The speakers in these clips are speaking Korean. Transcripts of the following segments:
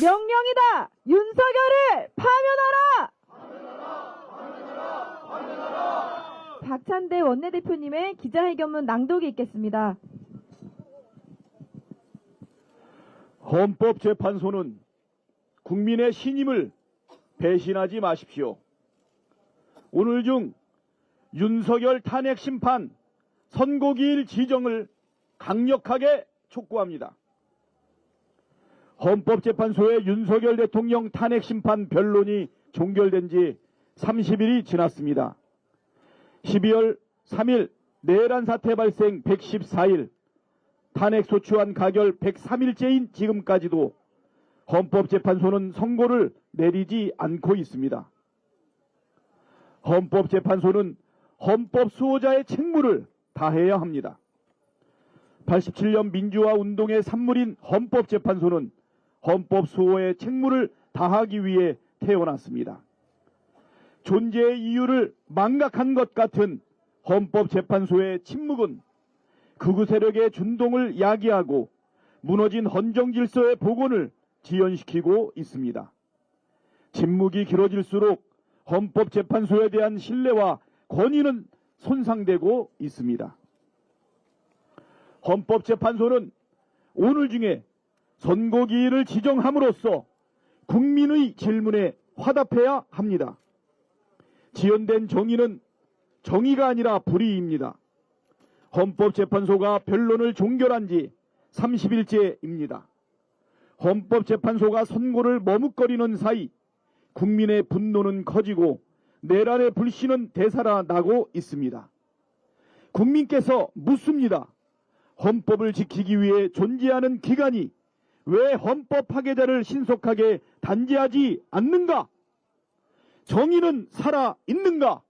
명령이다. 윤석열을 파면하라. 박찬대 원내대표님의 기자회견문 낭독이 있겠습니다. 헌법재판소는 국민의 신임을 배신하지 마십시오. 오늘 중 윤석열 탄핵 심판 선고기일 지정을 강력하게 촉구합니다. 헌법재판소의 윤석열 대통령 탄핵 심판 변론이 종결된 지 30일이 지났습니다. 12월 3일 내란 사태 발생 114일 탄핵 소추안 가결 103일째인 지금까지도 헌법재판소는 선고를 내리지 않고 있습니다. 헌법재판소는 헌법 수호자의 책무를 다해야 합니다. 87년 민주화 운동의 산물인 헌법재판소는 헌법 수호의 책무를 다하기 위해 태어났습니다. 존재의 이유를 망각한 것 같은 헌법재판소의 침묵은 극우 세력의 준동을 야기하고 무너진 헌정 질서의 복원을 지연시키고 있습니다. 침묵이 길어질수록 헌법재판소에 대한 신뢰와 권위는 손상되고 있습니다. 헌법재판소는 오늘 중에 선고기일을 지정함으로써 국민의 질문에 화답해야 합니다. 지연된 정의는 정의가 아니라 불의입니다. 헌법재판소가 변론을 종결한 지 30일째입니다. 헌법재판소가 선고를 머뭇거리는 사이 국민의 분노는 커지고 내란의 불씨는 되살아나고 있습니다. 국민께서 묻습니다. 헌법을 지키기 위해 존재하는 기관이 왜 헌법 파괴자를 신속하게 단죄하지 않는가? 정의는 살아 있는가?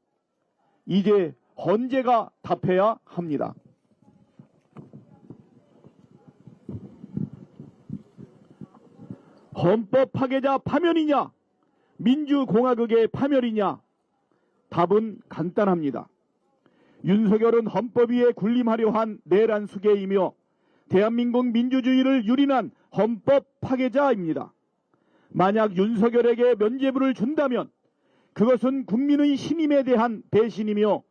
이제 헌재가 답해야 합니다. 헌법 파괴자 파면이냐? 민주공화국의 파멸이냐? 답은 간단합니다. 윤석열은 헌법 위에 군림하려 한 내란 수계이며 대한민국 민주주의를 유린한 헌법 파괴자입니다. 만약 윤석열에게 면죄부를 준다면 그것은 국민의 신임에 대한 배신이며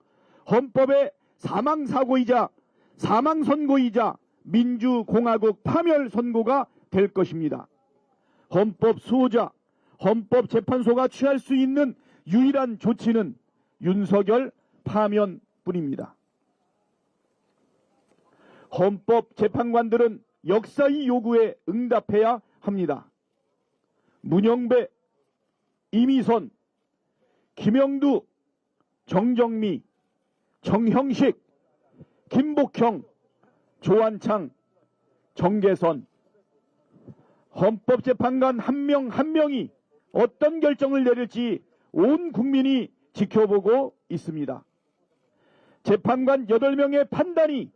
헌법의 사망사고이자 사망선고이자 민주공화국 파멸선고가 될 것입니다. 헌법 수호자, 헌법재판소가 취할 수 있는 유일한 조치는 윤석열 파면뿐입니다. 헌법재판관들은 역사의 요구에 응답해야 합니다. 문영배, 이미선, 김영두, 정정미, 정형식, 김복형, 조한창, 정계선, 헌법재판관 한 명 한 명이 어떤 결정을 내릴지 온 국민이 지켜보고 있습니다. 재판관 8명의 판단이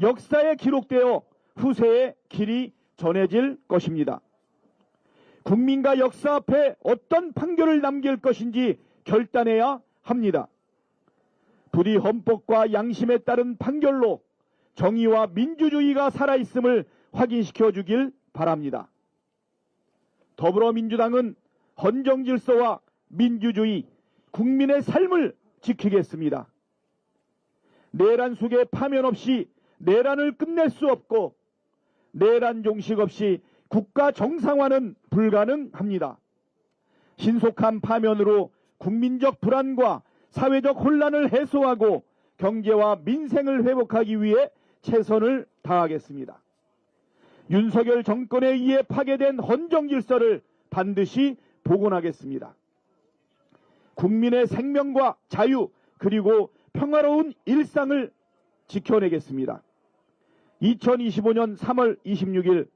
역사에 기록되어 후세에 길이 전해질 것입니다. 국민과 역사 앞에 어떤 판결을 남길 것인지 결단해야 합니다. 부디 헌법과 양심에 따른 판결로 정의와 민주주의가 살아있음을 확인시켜 주길 바랍니다. 더불어민주당은 헌정 질서와 민주주의, 국민의 삶을 지키겠습니다. 내란 속에 파면 없이 내란을 끝낼 수 없고 내란 종식 없이 국가 정상화는 불가능합니다. 신속한 파면으로 국민적 불안과 사회적 혼란을 해소하고 경제와 민생을 회복하기 위해 최선을 다하겠습니다. 윤석열 정권에 의해 파괴된 헌정 질서를 반드시 복원하겠습니다. 국민의 생명과 자유 그리고 평화로운 일상을 지켜내겠습니다. 2025년 3월 26일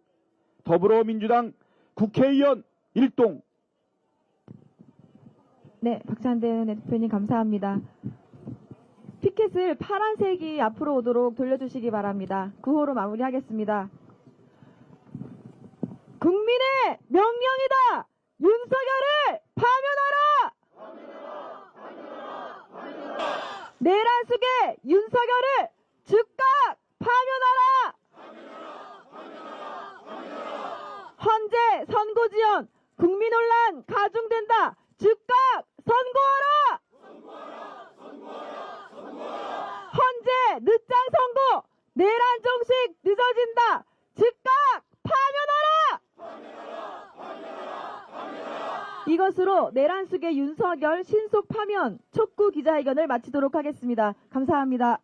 더불어민주당 국회의원 일동 네, 박찬대 대표님 감사합니다. 피켓을 파란색이 앞으로 오도록 돌려주시기 바랍니다. 구호로 마무리하겠습니다. 국민의 명령이다! 윤석열을 파면하라! 내란 속에 윤석열을 즉각 파면하라! 헌재 선고 지연, 국민 논란 가중된다. 즉각 선고하라. 헌재 늦장 선고, 내란 정식 늦어진다. 즉각 파면하라. 이것으로 내란 속의 윤석열 신속 파면 촉구 기자회견을 마치도록 하겠습니다. 감사합니다.